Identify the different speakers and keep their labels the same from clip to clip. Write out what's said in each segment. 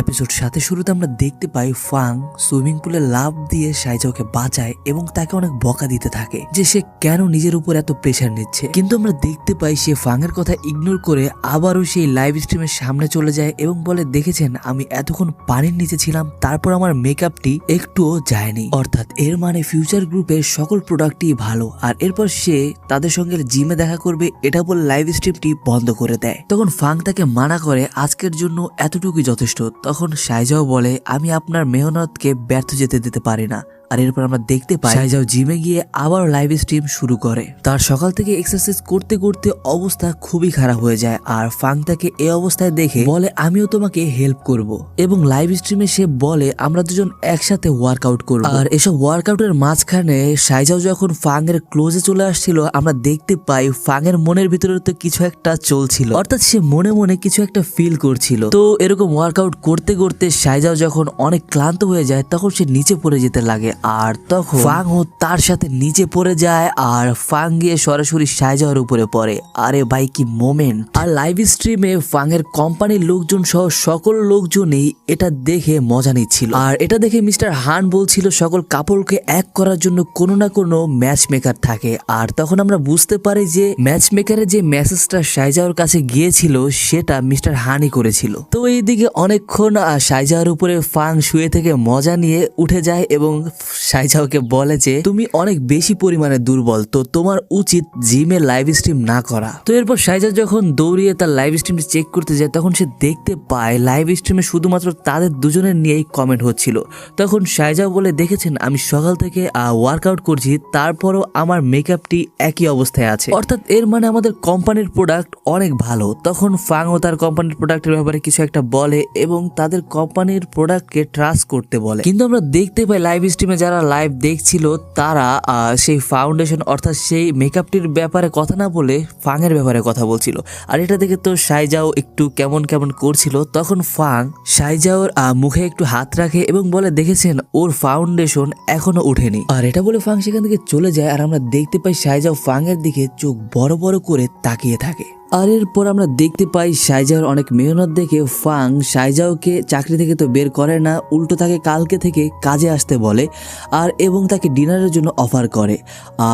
Speaker 1: Episode সাথে শুরুতে আমরা দেখতে পাই ফাং সুইমিং পুলে লাভ দিয়ে সাইজাওকে বাঁচায় এবং তাকে অনেক বকা দিতে থাকে, যে সে কেন নিজের উপর এত প্রেশার নিচ্ছে। কিন্তু আমরা দেখতে পাই সে ফাং এর কথা ইগনোর করে আবারও সেই লাইভ স্ট্রিমের সামনে চলে যায় এবং বলে, দেখেছেন, আমি এতক্ষণ পানির নিচে ছিলাম, তারপর আমার মেকআপটি একটুও যায়নি। অর্থাৎ এর মানে ফিউচার গ্রুপের সকল প্রোডাক্টই ভালো, আর এরপর সে তাদের সঙ্গে জিমে দেখা করবে, এটা বলে লাইভ স্ট্রিমটি বন্ধ করে দেয়। তখন ফাং তাকে মানা করে, আজকের জন্য এতটুকুই যথেষ্ট। তখন সাইজাও বলে আমি আপনার মেহনতকে ব্যর্থ যেতে দিতে পারি না। আর এরপর আমরা দেখতে পাই সাইজাও জিমে গিয়ে আবার লাইভ স্ট্রিম শুরু করে। তার সকাল থেকে এক্সারসাইজ করতে করতে অবস্থা খুবই খারাপ হয়ে যায় আর ফাং তাকে এই অবস্থায় দেখে বলে, আমিও তোমাকে হেল্প করব। এবং লাইভ স্ট্রিমে সে বলে, আমরা দুজন একসাথে ওয়ার্কআউট করব। আর এসব ওয়ার্কআউটের মাঝখানে সাইজাও যখন ফাং এর ক্লোজে চলে আসছিল, আমরা দেখতে পাই ফাং এর মনের ভিতরে তো কিছু একটা চলছিল। অর্থাৎ সে মনে মনে কিছু একটা ফিল করছিল। তো এরকম ওয়ার্কআউট করতে করতে সাইজাও যখন অনেক ক্লান্ত হয়ে যায়, তখন সে নিচে পড়ে যেতে লাগে। আর তখন ফাং ও তার সাথে নিচে পড়ে যায় আর ফাং গিয়ে সরাসরি সাইজাওয়ার উপরে পড়ে। আরে ভাই, কি মোমেন্ট আর লাইভ স্ট্রিমে ফাং এর কোম্পানির লোকজন সহ সকল লোকজনই এটা দেখে মজা নিচ্ছিল। আর এটা দেখে মিস্টার হান বলছিল, সকল কাপড়কে এক করার জন্য কোনো না কোনো ম্যাচ মেকার থাকে। আর তখন আমরা বুঝতে পারি যে ম্যাচ মেকারের যে মেসেজটা সাইজাওয়ার কাছে গিয়েছিল, সেটা মিস্টার হানি করেছিল। তো এইদিকে অনেকক্ষণ সাইজাওয়ার উপরে ফাং শুয়ে থেকে মজা নিয়ে উঠে যায় এবং সাইজাওকে বলে যে, তুমি অনেক বেশি পরিমাণে দুর্বল, তো তোমার উচিত জিমে লাইভ স্ট্রিম না করা। তো এরপর সাইজা যখন দৌড়িয়ে তার লাইভ স্ট্রিমটি চেক করতে যায়, তখন সে দেখতে পায় লাইভ স্ট্রিমে শুধুমাত্র তাদের দুজনের নিয়েই কমেন্ট হচ্ছিল। তখন সাইজা বলে, দেখেছেন, আমি সকাল থেকে ওয়ার্কআউট করছি, তারপরও আমার মেকআপটি একই অবস্থায় আছে। অর্থাৎ এর মানে আমাদের কোম্পানির প্রোডাক্ট অনেক ভালো। তখন ফাংও তার কোম্পানির প্রোডাক্টের ব্যাপারে কিছু একটা বলে এবং তাদের কোম্পানির প্রোডাক্টকে ট্রাস্ট করতে বলে। কিন্তু আমরা দেখতে পাই, লাইভ স্ট্রিমে যারা লাইভ দেখছিল, তারা সেই ফাউন্ডেশন অর্থাৎ সেই মেকআপটির ব্যাপারে কথা না বলে ফাংয়ের ব্যাপারে কথা বলছিল। আর এটা দেখে তো সাইজাও একটু কেমন কেমন করছিল। তখন ফাং সাইজাওর মুখে একটু হাত রাখে এবং বলে, দেখেছেন, ওর ফাউন্ডেশন এখনও উঠেনি আর এটা বলে ফাং সেখান থেকে চলে যায়, আর আমরা দেখতে পাই সাইজাও ফাংয়ের দিকে চোখ বড় বড় করে তাকিয়ে থাকে। আর এরপর আমরা দেখতে পাই সাইজাওর অনেক মেহনত দেখে ফাং সাইজাওকে চাকরি থেকে তো বের করে না, উল্টো তাকে কালকে থেকে কাজে আসতে বলে আর এবং তাকে ডিনারের জন্য অফার করে।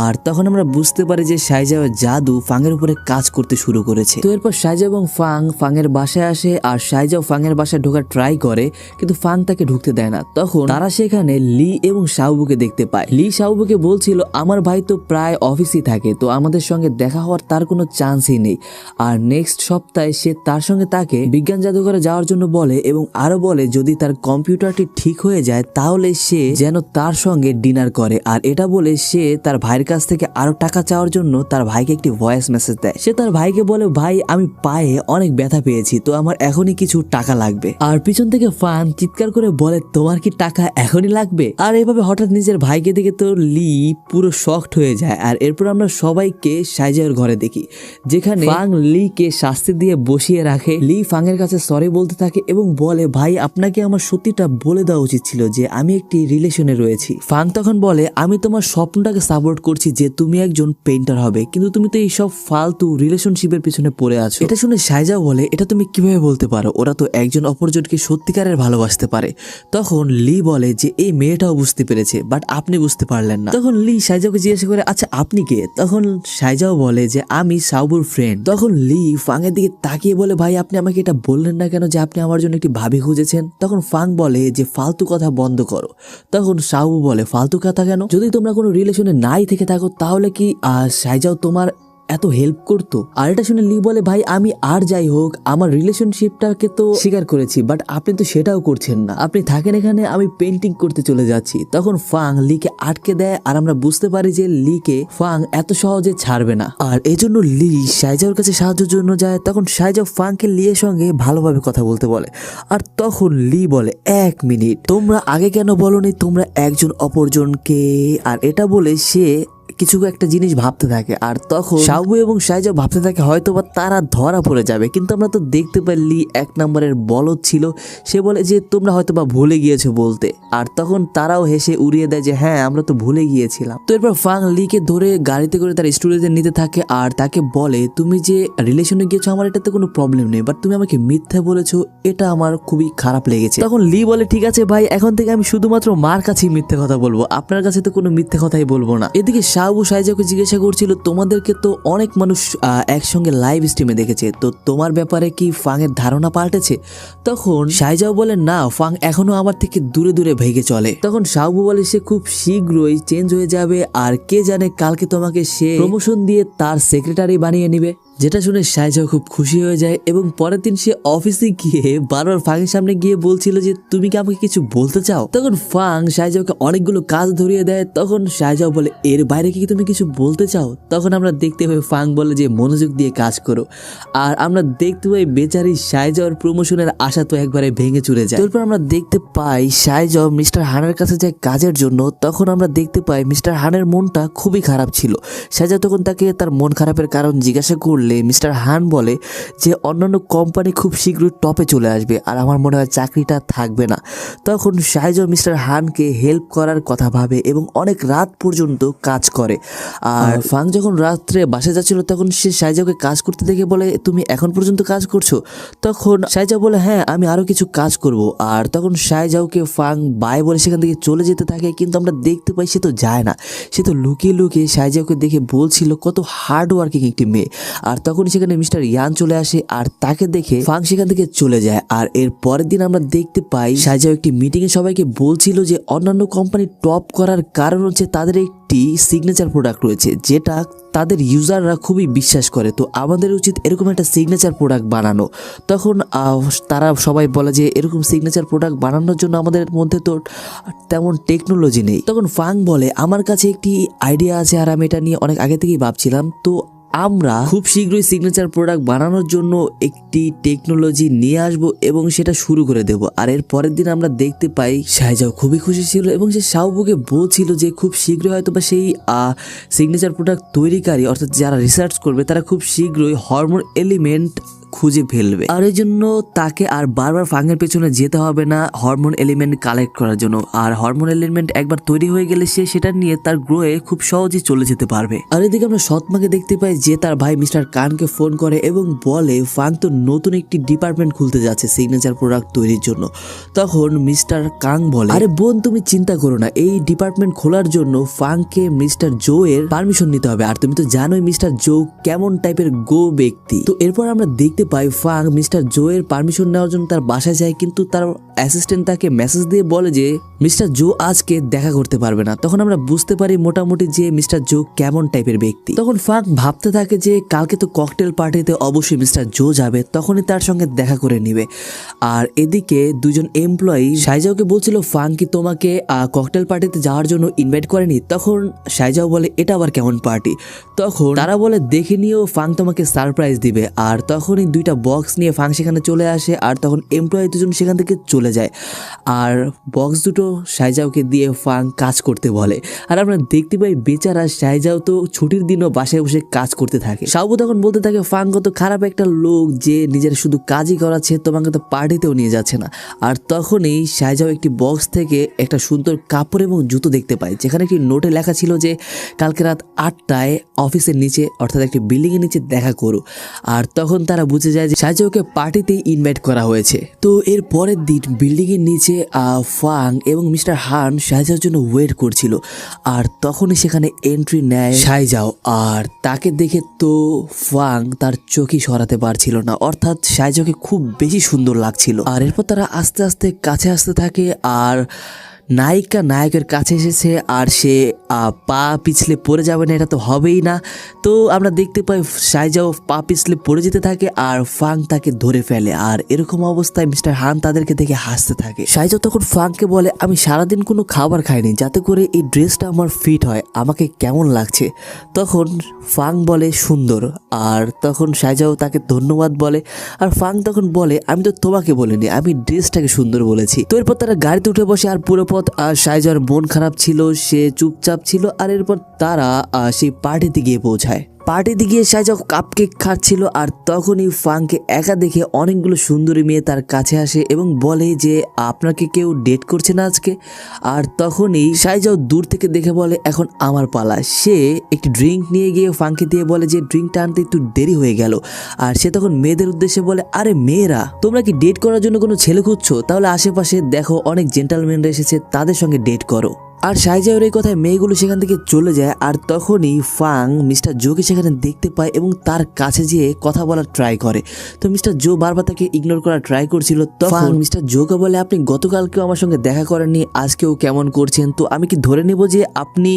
Speaker 1: আর তখন আমরা বুঝতে পারি যে সাইজাওয়ের জাদু ফাংয়ের উপরে কাজ করতে শুরু করেছে। তো এরপর সাইজা এবং ফাং ফাংয়ের বাসায় আসে আর সাইজাও ফাংয়ের বাসায় ঢোকার ট্রাই করে, কিন্তু ফাং তাকে ঢুকতে দেয় না। তখন তারা সেখানে লি এবং শাহবুকে দেখতে পায়। লি শাহবুকে বলছিল, আমার ভাই তো প্রায় অফিসেই থাকে, তো আমাদের সঙ্গে দেখা হওয়ার তার কোনো চান্সই নেই। আর নেক্সট সপ্তাহে সে তার সঙ্গে তাকে বিজ্ঞান জাদুঘরে যাওয়ার জন্য বলে এবং আরও বলে, যদি তার কম্পিউটারটি ঠিক হয়ে যায়, তাহলে সে যেন তার সঙ্গে ডিনার করে। আর এটা বলে সে তার ভাইয়ের কাছ থেকে আরও টাকা চাওয়ার জন্য তার ভাইকে একটি ভয়েস মেসেজ দেয়। সে তার ভাইকে বলে, ভাই, আমি পায়ে অনেক ব্যথা পেয়েছি, তো আমার এখনই কিছু টাকা লাগবে। আর পিছন থেকে ফান চিৎকার করে বলে, তোমার কি টাকা এখনই লাগবে? আর এভাবে হঠাৎ নিজের ভাইকে দেখে তো লি পুরো শক্ট হয়ে যায়। আর এরপর আমরা সবাইকে সাইজার ঘরে দেখি, যেখানে ফাং লিকে শাস্তি দিয়ে বসিয়ে রাখে। লি ফাংয়ের কাছে সরি বলতে থাকে এবং বলে, ভাই, আপনাকে আমার সত্যিটা বলে দেওয়া উচিত ছিল যে আমি একটি রিলেশনে রয়েছি। ফাং তখন বলে, আমি তোমার স্বপ্নটাকে সাপোর্ট করছি যে তুমি একজন পেন্টার হবে, কিন্তু তুমি তো এইসব ফালতু রিলেশনশিপের পিছনে পড়ে আছো। এটা শুনে সাইজাও বলে, এটা তুমি কীভাবে বলতে পারো? ওরা তো একজন অপরজনকে সত্যিকারের ভালোবাসতে পারে। তখন লি বলে যে, এই মেয়েটাও বুঝতে পেরেছে বাট আপনি বুঝতে পারলেন না। তখন লি সাইজাওকে জিজ্ঞাসা করে আচ্ছা আপনি কে? তখন সাইজাও বলে যে, আমি সাউবুর ফ্রেন্ড তখন লি ফাংয়ের দিকে তাকিয়ে বলে, ভাই, আপনি আমাকে এটা বললেন না কেন যে আপনি আমার জন্য একটি ভাবি খুঁজেছেন? তখন ফাং বলে যে, ফালতু কথা বন্ধ করো। তখন সাহু বলে, ফালতু কথা কেন? যদি তোমরা কোনো রিলেশনে নাই থেকে থাকো, তাহলে কি সাইজাও তোমার এত হেল্প করতো। আর এটা শুনে লি বলে, ভাই, আমি আর যাই হোক, আমার রিলেশনশিপটাকে তো স্বীকার করেছি বাট আপনি তো সেটাও করছেন না। আপনি থাকেন এখানে, আমি পেন্টিং করতে চলে যাচ্ছি। তখন ফাং লিকে আটকে দেয়, আর আমরা বুঝতে পারি যে লিকে ফাং এত সহজে ছাড়বে না। আর এজন্য লি সাইজাওর কাছে সাহায্যের জন্য যায়, তখন সাইজাও ফাংকে লিয়ের সঙ্গে ভালোভাবে কথা বলতে বলে। আর তখন লি বলে, এক মিনিট, তোমরা আগে কেন বলনি? তোমরা একজন অপরজনকে। আর এটা বলে সে কিছু একটা জিনিস ভাবতে থাকে, আর তখন সাবু এবং সাইজাও ভাবতে থাকে হয়তো বা তারা ধরা পড়ে যাবে। কিন্তু আমরা তো দেখতে পারলি এক নম্বরের বলদ ছিল, সে বলে যে, তোমরা হয়তো বা ভুলে গিয়েছো বলতে। আর তখন তারাও হেসে উড়িয়ে দেয় যে হ্যাঁ আমরা তো ভুলে গিয়েছিলাম। তো এরপর ফাং লিকে ধরে গাড়িতে করে তার স্টুডিওতে নিতে থাকে, আর তাকে বলে, তুমি যে রিলেশনে গিয়েছো, আমার এটাতে কোনো প্রবলেম নেই, বাট তুমি আমাকে মিথ্যা বলেছ, এটা আমার খুবই খারাপ লেগেছে। তখন লি বলে, ঠিক আছে ভাই, এখন থেকে আমি শুধুমাত্র মার কাছেই মিথ্যে কথা বলব, আপনার কাছে তো কোনো মিথ্যে কথাই বলব না। এদিকে শাহবু সাইজাকে জিজ্ঞাসা করছিল, তোমাদেরকে তো অনেক মানুষ একসঙ্গে লাইভ স্ট্রিমে দেখেছে, তো তোমার ব্যাপারে কি ফাংয়ের ধারণা পাল্টেছে? তখন সাইজাও বলে, না, ফাং এখনও আমার থেকে দূরে দূরে ভেগে চলে। তখন সাহবু বলে, সে খুব শীঘ্রই চেঞ্জ হয়ে যাবে, আর কে জানে কালকে তোমাকে সে প্রমোশন দিয়ে তার সেক্রেটারি বানিয়ে নিবে। যেটা শুনে সাইজাও খুব খুশি হয়ে যায় এবং পরের দিন সে অফিসে গিয়ে বারবার ফাংয়ের সামনে গিয়ে বলছিল যে, তুমি কি আমাকে কিছু বলতে চাও? তখন ফাং সাইজাওকে অনেকগুলো কাজ ধরিয়ে দেয়। তখন সাইজাও বলে, এর বাইরে কি তুমি কিছু বলতে চাও? তখন আমরা দেখতে পাই ফাং বলে যে, মনোযোগ দিয়ে কাজ করো। আর আমরা দেখতে পাই বেচারি সাইজাওর প্রমোশনের আশা তো একবারে ভেঙে চুরে যায়। তারপর আমরা দেখতে পাই সাইজাও মিস্টার হানের কাছে যায় কাজের জন্য। তখন আমরা দেখতে পাই মিস্টার হানের মনটা খুবই খারাপ ছিল। সাইজাও তখন তাকে তার মন খারাপের কারণ জিজ্ঞাসা করলে মিস্টার হান বলে যে অন্যান্য কোম্পানি খুব শীঘ্রই টপে চলে আসবে আর আমার মনে হয় চাকরিটা থাকবে না। তখন সাইজও মিস্টার হানকে হেল্প করার কথা ভাবে এবং অনেক রাত পর্যন্ত কাজ করে। আর ফাং যখন রাত্রে বাসে যাচ্ছিল তখন সে সাইজাওকে কাজ করতে দেখে বলে তুমি এখন পর্যন্ত কাজ করছ? তখন সাইজাও বলে হ্যাঁ আমি আরও কিছু কাজ করব। আর তখন সাইজাওকে ফাং বাই বলে সেখান থেকে চলে যেতে থাকে কিন্তু আমরা দেখতে পাই সে তো যায় না। সে তো লুকিয়ে লুকিয়ে সাইজাওকে দেখে বলছিল কত হার্ড ওয়ার্কিং একটি মেয়ে। আর তখন সেখানে মিস্টার ইয়ান চলে আসে আর তাকে দেখে ফাং সেখান থেকে চলে যায়। আর এর পরের দিন আমরা দেখতে পাই, সাইজাও একটি মিটিং এ সবাইকে বলছিল যে অন্যান্য কোম্পানি টপ করার কারণ হচ্ছে তাদের একটি সিগনেচার প্রোডাক্ট রয়েছে, যেটা তাদের ইউজাররা খুবই বিশ্বাস করে। তো আমাদের উচিত এরকম একটা সিগনেচার প্রোডাক্ট বানানো। তখন তারা সবাই বলে যে এরকম সিগনেচার প্রোডাক্ট বানানোর জন্য আমাদের মধ্যে তো তেমন টেকনোলজি নেই। তখন ফাং বলে, আমার কাছে একটি আইডিয়া আছে আর আমি এটা নিয়ে অনেক আগে থেকেই ভাবছিলাম। তো আমরা খুব শীঘ্রই সিগনেচার প্রোডাক্ট বানানোর জন্য একটি টেকনোলজি নিয়ে আসব এবং সেটা শুরু করে দেব। আর এর পরের দিন আমরা দেখতে পাই শাহজাও খুবই খুশি ছিল এবং সে শাহবুকে বলছিল যে খুব শীঘ্রই হয়তো বা সেই সিগনেচার প্রোডাক্ট তৈরিকারী অর্থাৎ যারা রিসার্চ করবে, তারা খুব শীঘ্রই হরমোন এলিমেন্ট খুঁজে ফেলবে। আর এই জন্য তাকে আর বারবার ফাঙ্গের পেছনে যেতে হবে না হরমোন এলিমেন্ট কালেক্ট করার জন্য। আর হরমোন এলিমেন্ট একবার তৈরি হয়ে গেলে সে সেটা নিয়ে তার গ্রোয়ে খুব সহজেই চলে যেতে পারবে। আর এদিকে আমরা সৎমাকে দেখতে পাই যে তার ভাই মিস্টার কানকে ফোন করে এবং বলে, ফাং তো নতুন একটি ডিপার্টমেন্ট খুলতে যাচ্ছে সিগনেচার প্রোডাক্ট তৈরির জন্য। তখন মিস্টার কাং বলে, আরে বোন, তুমি চিন্তা করো না। এই ডিপার্টমেন্ট খোলার জন্য ফাংকে মিস্টার জো এর পারমিশন নিতে হবে। আর তুমি তো জানোই মিস্টার জো কেমন টাইপের গো ব্যক্তি। তো এরপর আমরা দেখতে পাই। ফাং মিস্টার জোয়ের পারমিশন নেওয়ার জন্য তার বাসায় যায় কিন্তু তার অ্যাসিস্ট্যান্ট তাকে মেসেজ দিয়ে বলে যে, মিস্টার জো আজকে দেখা করতে পারবে না। তখন আমরা বুঝতে পারি মোটামুটি যে মিস্টার জো কেমন টাইপের ব্যক্তি। তখন ফাং ভাবতে থাকে যে, কালকে তো ককটেল পার্টিতে অবশ্যই মিস্টার জো যাবে, তখনই তার সঙ্গে দেখা করে নিবে। আর এদিকে দুজন এমপ্লয়ি সাইজাওকে বলছিল ফাং কি তোমাকে ককটেল পার্টিতে যাওয়ার জন্য ইনভাইট করেনি? তখন সাইজাও বলে, এটা আবার কেমন পার্টি তখন তারা বলে, দেখে নিয়েও ফাং তোমাকে সারপ্রাইজ দিবে। আর তখনই দুইটা বক্স নিয়ে ফাং সেখানে চলে আসে। আর তখন এমপ্লয়ি দুজন সেখান থেকে চলে যায়। আর বক্স দুটো সাইজাওকে দিয়ে ফাং কাজ করতে বলে। আর আমরা দেখতে পাই বেচারা সাইজাও তো ছুটির দিনও বাসায় বসে কাজ করতে থাকে। সাবু তখন বলতে থাকে, ফাং, কত খারাপ একটা লোক যে নিজের শুধু কাজই করাচ্ছে, তোমাকে তো পার্টিতেও নিয়ে যাচ্ছে না। আর তখনই সাইজাও একটি বক্স থেকে একটা সুন্দর কাপড় এবং জুতো দেখতে পায়, যেখানে একটি নোটে লেখা ছিল যে, কালকে রাত আটটায় অফিসের নিচে, অর্থাৎ একটি বিল্ডিংয়ের নিচে দেখা করো। আর তখন তারা বুঝে যায় যে, সাইজাওকে পার্টিতেই ইনভাইট করা হয়েছে। তো এর পরের দিন বিল্ডিং এর নিচে ফাং এবং মিস্টার হান শাহজাহার জন্য ওয়েট করছিল। আর তখনই সেখানে এন্ট্রি নেয় সাইজাও আর তাকে দেখে তো ফাং তার চোখই সরাতে পারছিল না। অর্থাৎ শাহজাকে খুব বেশি সুন্দর লাগছিল। আর এরপর তারা আস্তে আস্তে কাছে আসতে থাকে। আর নায়িকা নায়কের কাছে এসেছে। আর সে পা পিছলে পড়ে যাবে না, এটা তো হবেই না। তো আমরা দেখতে পাই সাইজাও পা পিছলে পড়ে যেতে থাকে আর ফাং তাকে ধরে ফেলে। আর এরকম অবস্থায় মিস্টার হান তাদেরকে দেখে হাসতে থাকে। সাইজাও তখন ফাংকে বলে, আমি সারাদিন কোনো খাবার খাইনি, যাতে করে এই ড্রেসটা আমার ফিট হয়, আমাকে কেমন লাগছে? তখন ফাং বলে, সুন্দর। আর তখন সাইজাও তাকে ধন্যবাদ বলে। আর ফাং তখন বলে, আমি তো তোমাকে বলিনি, আমি ড্রেসটাকে সুন্দর বলেছি। তো এরপর তারা গাড়িতে উঠে বসে আর পুরো পথ, আর সাইজার মন খারাপ ছিল, সে চুপচাপ ভাবছিল আর এরপর তারা সেই পার্টিতে গিয়ে পৌঁছায়। পার্টিতে গিয়ে সাইজাও কাপ কেক খাচ্ছিল আর তখনই ফাংকে একা দেখে অনেকগুলো সুন্দরী মেয়ে তার কাছে আসে এবং বলে যে, আপনাকে কেউ ডেট করছে না আজকে? আর তখনই সাইজাও দূর থেকে দেখে বলে, এখন আমার পালা। সে একটি ড্রিঙ্ক নিয়ে গিয়ে ফাংকে দিয়ে বলে যে, ড্রিঙ্কটা আনতে একটু দেরি হয়ে গেল। আর সে তখন মেয়েদের উদ্দেশ্যে বলে, আরে মেয়েরা, তোমরা কি ডেট করার জন্য কোনো ছেলে খুঁজছো? তাহলে আশেপাশে দেখো অনেক জেন্টালম্যানরা এসেছে, তাদের সঙ্গে ডেট করো। আর সাইজাওয়ের এই কথায় মেয়েগুলো সেখান থেকে চলে যায় আর তখনই ফাং মিস্টার জোকে সেখানে দেখতে পায় এবং তার কাছে যেয়ে কথা বলার ট্রাই করে। তো মিস্টার জো বারবার তাকে ইগনোর করার ট্রাই করছিল তখন মিস্টার জোকে বলে আপনি গতকালকেও আমার সঙ্গে দেখা করেননি আজকেও কেমন করছেন? তো আমি কি ধরে নেব যে আপনি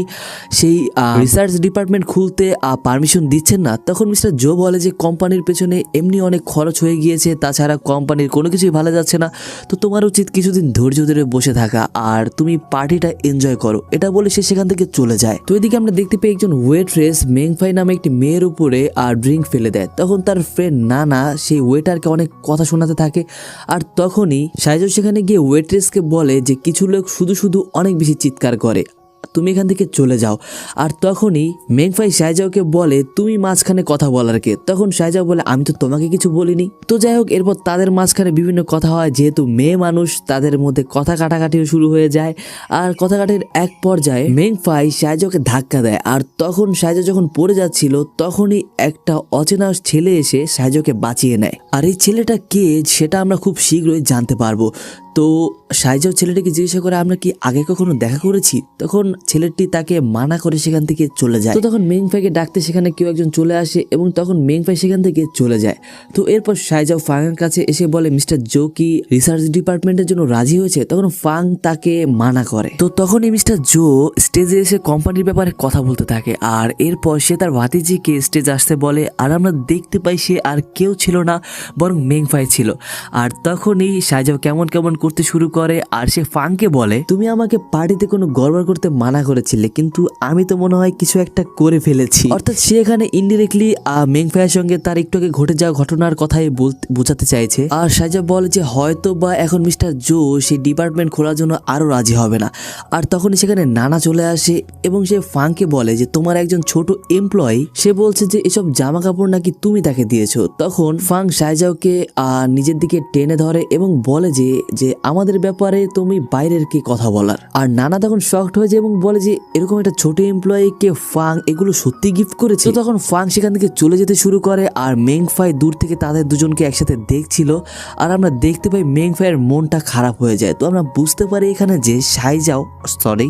Speaker 1: সেই রিসার্চ ডিপার্টমেন্ট খুলতে পারমিশন দিচ্ছেন না? তখন মিস্টার জো বলে যে কোম্পানির পেছনে এমনি অনেক খরচ হয়ে গিয়েছে তাছাড়া কোম্পানির কোনো কিছুই ভালো যাচ্ছে না। তো তোমার উচিত কিছুদিন ধৈর্য ধরে বসে থাকা। আর তুমি পার্টিটা এনজয় করো। এটা বলে সে সেখান থেকে চলে যায়। তো এদিকে আমরা দেখতে পাই একজন ওয়েট্রেস মেংফাই নামে একটি মেয়ের উপরে আর ড্রিঙ্ক ফেলে দেয়। তখন তার ফ্রেন্ড নানা, সেই ওয়েটারকে অনেক কথা শোনাতে থাকে। আর তখনই সাইজো সেখানে গিয়ে ওয়েট্রেসকে বলে যে কিছু লোক শুধু শুধু অনেক বেশি চিৎকার করে। তুমি এখান থেকে চলে যাও। আর তখনই মেংফাই সাইজাওকে বলে, তুমি মাঝখানে কথা বলার কে? তখন সাইজাও বলে, আমি তো তোমাকে কিছু বলিনি। তো যাই হোক, এরপর তাদের মাঝখানে বিভিন্ন কথা হয়। যেহেতু মেয়ে মানুষ, তাদের মধ্যে কথা কাটাকাটিও শুরু হয়ে যায়। আর কথা কাটির এক পর্যায়ে মেংফাই সাইজাওকে ধাক্কা দেয়। আর তখন সাইজা যখন পড়ে যাচ্ছিল, তখনই একটা অচেনা ছেলে এসে সাইজোকে বাঁচিয়ে নেয়। আর এই ছেলেটা কে, সেটা আমরা খুব শীঘ্রই জানতে পারব। তো সাইজাও ছেলেটিকে জিজ্ঞাসা করে, আমরা কি আগে কখনো দেখা করেছি? তখন ছেলেটি তাকে মানা করে সেখান থেকে চলে যায়। তো তখন মেংফাইকে ডাকতে সেখানে কেউ একজন চলে আসে এবং তখন মেংফাই সেখান থেকে চলে যায়। তো এরপর সাইজাও ফাংয়ের কাছে এসে বলে, মিস্টার জো কি রিসার্চ ডিপার্টমেন্টের জন্য রাজি হয়েছে। তখন ফাং তাকে মানা করে। তো তখনই মিস্টার জো স্টেজে এসে কোম্পানির ব্যাপারে কথা বলতে থাকে আর এরপর সে তার ভাতিজিকে স্টেজ আসতে বলে, আর আমরা দেখতে পাই সে আর কেউ ছিল না, বরং মেংফাই ছিল। আর তখনই সাইজাও কেমন কেমন করতে শুরু করে আর সে ফাংকে বলে, তুমি আমাকে পার্টিতে কোনো গড়বড় করতে মানা করেছিলে, কিন্তু আমি তো মনে হয় কিছু একটা করে ফেলেছি। অর্থাৎ সে এখানে ইনডিরেক্টলি মেংফাইয়ের সঙ্গে তার একটু আগে ঘটে যাওয়া ঘটনার কথাই বোঝাতে চাইছে। আর সাইজা বলে যে, হয়তো বা এখন মিস্টার জো সেই ডিপার্টমেন্ট খোলার জন্য আরও রাজি হবে না। আর তখনই সেখানে নানা চলে আসে এবং সে ফাংকে বলে যে, তোমার একজন ছোট এমপ্লয়ি সে বলছে যে, এসব জামা কাপড় নাকি তুমি তাকে দিয়েছ। তখন ফাং সাইজাওকে নিজের দিকে টেনে ধরে এবং বলে যে যে আমাদের ব্যাপারে তুমি বাইরের কি কথা বলার? আর নানা তখন শকড হয়ে যায় এবং বলে যে, এরকম একটা ছোট এমপ্লয়ি কে ফাং এগুলো সত্যি গিফট করেছে? তখন ফাং সেখান থেকে চলে যেতে শুরু করে আর মেংফাই দূর থেকে তাদের দুজনকে একসাথে দেখছিল। আর আমরা দেখতে পাই মেংফাইয়ের মনটা খারাপ হয়ে যায়। তো আমরা বুঝতে পারি এখানে যে সাইজাও সরি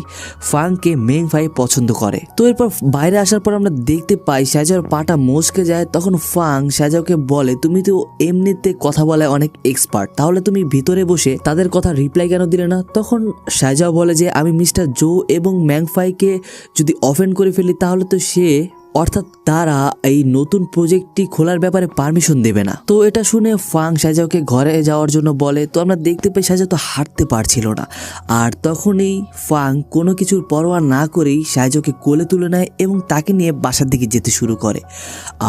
Speaker 1: ফাংকে মেংফাই পছন্দ করে। তো এরপর বাইরে আসার পর আমরা দেখতে পাই সাইজাওর পাটা মচকে যায়। তখন ফাং সাইজাওকে বলে, তুমি তো এমনিতে কথা বলায় অনেক এক্সপার্ট তাহলে তুমি ভিতরে বসে তাদের কথা রিপ্লাই কেন দিলে না? তখন শাহজাহ বলে যে, আমি মিস্টার জো এবং ম্যাংফাইকে যদি অফেন্ড করে ফেলি, তাহলে তো সে অর্থাৎ তারা এই নতুন প্রজেক্টটি খোলার ব্যাপারে পারমিশন দেবে না। তো এটা শুনে ফাং সাজাওকে ঘরে যাওয়ার জন্য বলে, তো আমরা দেখতে পাই সাজা তো হাঁটতে পারছিল না। আর তখনই ফাং কোনো কিছুর পরোয়া না করেই সাইজোকে কোলে তুলে নেয় এবং তাকে নিয়ে বাসার দিকে যেতে শুরু করে।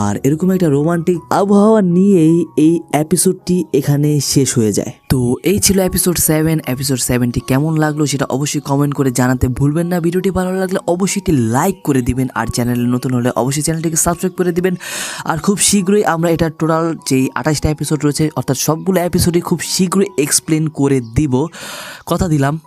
Speaker 1: আর এরকম একটা রোমান্টিক আবহাওয়া নিয়েই এই এপিসোডটি এখানে শেষ হয়ে যায়। তো এই ছিল এপিসোড সেভেন এপিসোড সেভেনটি কেমন লাগল সেটা অবশ্যই কমেন্ট করে জানাতে ভুলবেন না। ভিডিওটি ভালো লাগলে অবশ্যই একটি লাইক করে দিবেন। আর চ্যানেলে নতুন হলে অবশ্যই চ্যানেলটিকে সাবস্ক্রাইব করে দিবেন। আর খুব শীঘ্রই আমরা এটা টোটাল যেই আঠাশটা এপিসোড রয়েছে, অর্থাৎ সবগুলো এপিসোডই খুব শীঘ্রই এক্সপ্লেন করে দিব। কথা দিলাম।